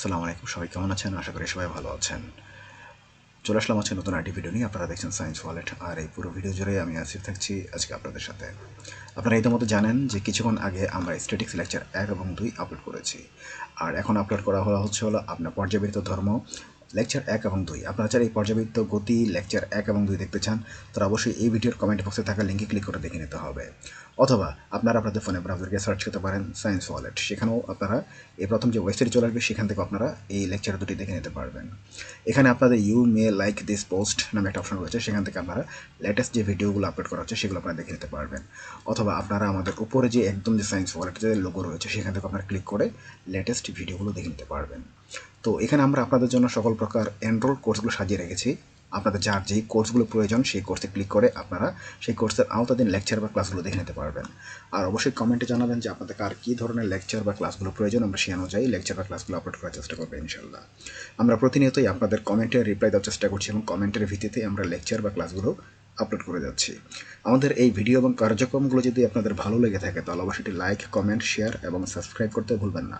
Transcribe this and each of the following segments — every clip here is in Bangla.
আসসালামু আলাইকুম, সবাই কেমন আছেন? আশা করি সবাই ভালো আছেন। চলে আসলাম আজকে নতুন আইটি ভিডিও নিয়ে। আপনারা দেখছেন সায়েন্স ওয়ালেট আর এই পুরো ভিডিও জুড়ে আমি আসিফ থাকছি আজকে আপনাদের সাথে। আপনারা ইতিমধ্যে জানেন যে কিছুক্ষণ আগে আমরা স্ট্যাটিক্স লেকচার এক এবং দুই আপলোড করেছি। আর এখন আপলোড করা হলো হচ্ছে হলো আপনার পর্যাবৃত্ত ধর্ম। লেকচার এক এবং দুই। আপনারা যারা এই পর্যাবৃত্ত গতি লেকচার এক এবং দুই দেখতে চান, তারা অবশ্যই এই ভিডিওর কমেন্ট বক্সে থাকা লিঙ্কে ক্লিক করে দেখে নিতে হবে। অথবা আপনারা আপনাদের ফোনে ব্রাউজারকে সার্চ করতে পারেন সায়েন্স ওয়ালেট সেখানেও আপনারা এই প্রথম যে ওয়েবসাইট চলে আসবে, সেখান থেকে আপনারা এই লেকচার দুটি দেখে নিতে পারবেন। এখানে আপনাদের you may like this post নামে একটা অপশন রয়েছে, সেখান থেকে আপনারা লেটেস্ট যে ভিডিওগুলো আপলোড করা হচ্ছে, সেগুলো আপনারা দেখে নিতে পারবেন। অথবা আপনারা আমাদের উপরে যে একদম যে সায়েন্স ওয়ালেটের যে লোগো রয়েছে, সেখান থেকে আপনারা ক্লিক করে লেটেস্ট ভিডিওগুলো দেখে নিতে পারবেন। তো এখানে আমরা আপনাদের জন্য সকল প্রকার এনরোল কোর্সগুলো সাজিয়ে রেখেছি। আপনাদের যার যেই কোর্সগুলো প্রয়োজন, সেই কোর্সে ক্লিক করে আপনারা সেই কোর্সের আওতাধীন লেকচার বা ক্লাসগুলো দেখে নিতে পারবেন। আর অবশ্যই কমেন্টে জানাবেন যে আপনাদের কার কী ধরনের লেকচার বা ক্লাসগুলো প্রয়োজন, আমরা সেই অনুযায়ী লেকচার বা ক্লাসগুলো আপলোড করার চেষ্টা করব ইনশাল্লাহ আমরা প্রতিনিয়তই আপনাদের কমেন্টের রিপ্লাই দেওয়ার চেষ্টা করছি এবং কমেন্টের ভিত্তিতে আমরা লেকচার বা ক্লাসগুলো আপলোড করে যাচ্ছি। আমাদের এই ভিডিও এবং কার্যক্রমগুলো যদি আপনাদের ভালো লেগে থাকে, তাহলে অবশ্যই এটি লাইক কমেন্ট শেয়ার এবং সাবস্ক্রাইব করতে ভুলবেন না।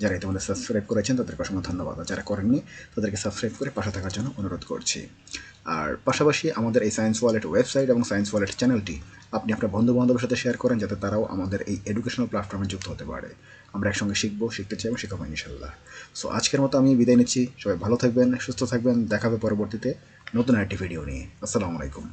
যারা ইতিমধ্যে সাবস্ক্রাইব করেছেন, তাদেরকে অসংখ্য ধন্যবাদ। যারা করেননি, তাদেরকে সাবস্ক্রাইব করে পাশে থাকার জন্য অনুরোধ করছি। আর পাশাপাশি আমাদের এই সায়েন্স ওয়ালেট ওয়েবসাইট এবং সায়েন্স ওয়ালেট চ্যানেলটি আপনি আপনার বন্ধু বান্ধবের সাথে শেয়ার করেন, যাতে তারাও আমাদের এই এডুকেশনাল প্ল্যাটফর্মে যুক্ত হতে পারে। আমরা একসঙ্গে শিখব, শিখতে চাই এবং শেখাবো ইনশাল্লাহ সো আজকের মতো আমি বিদায় নিচ্ছি। সবাই ভালো থাকবেন, সুস্থ থাকবেন। দেখাবে পরবর্তীতে নতুন একটি ভিডিও নিয়ে। আসসালামু আলাইকুম।